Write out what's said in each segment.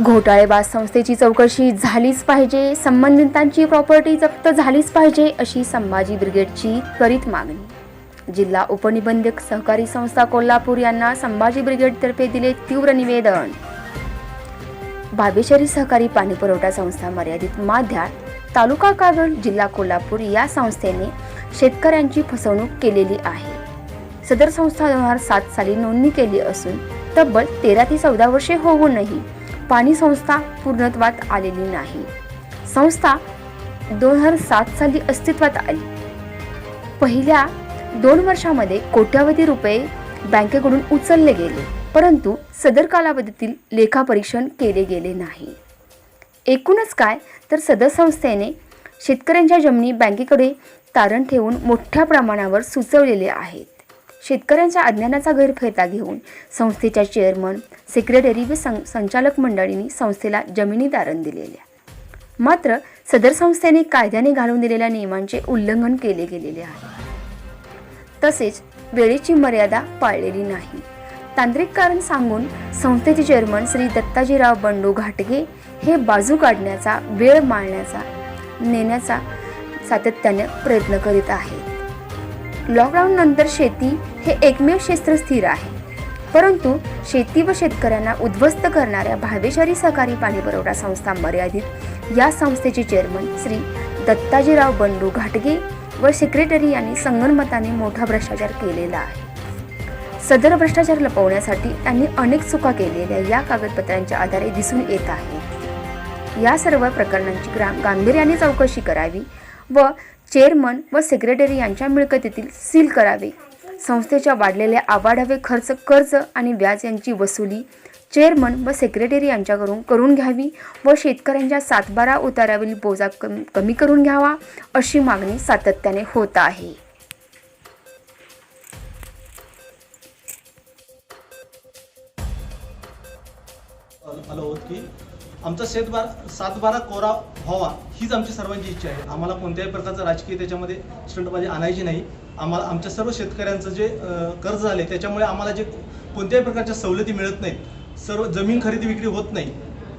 घोटाळेबाज संस्थेची चौकशी झालीच पाहिजे संबंधितांची प्रॉपर्टी जप्त झालीच पाहिजे अशी संभाजी ब्रिगेडची त्वरित मागणी. जिल्हा उपनिबंधक सहकारी संस्था कोल्हापूर यांना संभाजी ब्रिगेडतर्फे दिले तीव्र निवेदन. भावेश्वरी सहकारी पाणी पुरवठा संस्था मर्यादित माध्या तालुका कागल जिल्हा कोल्हापूर या संस्थेने शेतकऱ्यांची फसवणूक केलेली आहे. सदर संस्था दोन हजार सात साली नोंदणी केली असून तब्बल तेरा ते चौदा वर्षे होऊनही पाणी संस्था पूर्णत्वात आलेली नाही. संस्था दोन हजार सात साली अस्तित्वात आली. पहिल्या दोन वर्षामध्ये कोट्यावधी रुपये बँकेकडून उचलले गेले परंतु सदर कालावधीतील लेखापरीक्षण केले गेले नाही. एकूणच काय तर सदर संस्थेने शेतकऱ्यांच्या जमिनी बँकेकडे तारण ठेवून मोठ्या प्रमाणावर सुचवलेले आहेत शेतकऱ्यांच्या अज्ञानाचा गैरफायदा घेऊन संस्थेच्या चेअरमन सेक्रेटरी व सं संचालक मंडळींनी संस्थेला जमिनी दारण दिलेल्या. मात्र सदर संस्थेने कायद्याने घालून दिलेल्या नियमांचे उल्लंघन केले गेलेले आहे. तसेच वेळेची मर्यादा पाळलेली नाही. तांत्रिक कारण सांगून संस्थेचे चेअरमन श्री दत्ताजीराव बंडू घाटगे हे बाजू काढण्याचा वेळ माळण्याचा नेण्याचा सातत्याने प्रयत्न करीत आहेत. लॉकडाऊन नंतर शेती हे एकमेव क्षेत्र स्थिर आहे. परंतु शेती व शेतकऱ्यांना उद्ध्वस्त करणाऱ्या भावेश्वरी सहकारी पाणी पुरवठा संस्था मर्यादित या संस्थेचे चेअरमन श्री दत्ताजीराव बंडू घाटगे व सेक्रेटरी यांनी संगनमताने मोठा भ्रष्टाचार केलेला आहे. सदर भ्रष्टाचार लपवण्यासाठी त्यांनी अनेक चुका केलेल्या या कागदपत्रांच्या आधारे दिसून येत आहे. या सर्व प्रकरणांची ग्रा गांभीर्याने चौकशी करावी व चेअरमन व सेक्रेटरी यांच्या मिळकतीतील सील करावे. संस्थेच्या वाढलेल्या आवाढावे खर्च कर्ज आणि व्याज यांची वसुली चेअरमन व सेक्रेटरी यांच्याकडून करून घ्यावी व शेतकऱ्यांच्या सातबारा उतारावरील बोजा कमी कमी करून घ्यावा अशी मागणी सातत्याने होत आहे. हॅलो की आमचा शेतबार सातबारा कोरा व्हावा हीच आमची सर्वांची इच्छा आहे. आम्हाला कोणत्याही प्रकारचं राजकीय त्याच्यामध्ये स्टंटबाजी आणायची नाही. आम्हाला आमच्या सर्व शेतकऱ्यांचं जे कर्ज झाले त्याच्यामुळे आम्हाला जे कोणत्याही प्रकारच्या सवलती मिळत नाहीत सर्व जमीन खरेदी विक्री होत नाही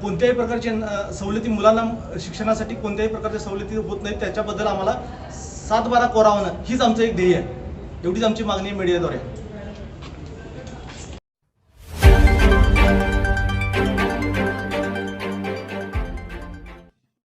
कोणत्याही प्रकारच्या सवलती मुलांना शिक्षणासाठी कोणत्याही प्रकारच्या सवलती होत नाहीत त्याच्याबद्दल आम्हाला सातबारा कोरावणं होणं हीच आमचं एक ध्येय आहे. एवढीच आमची मागणी मीडियाद्वारे आहे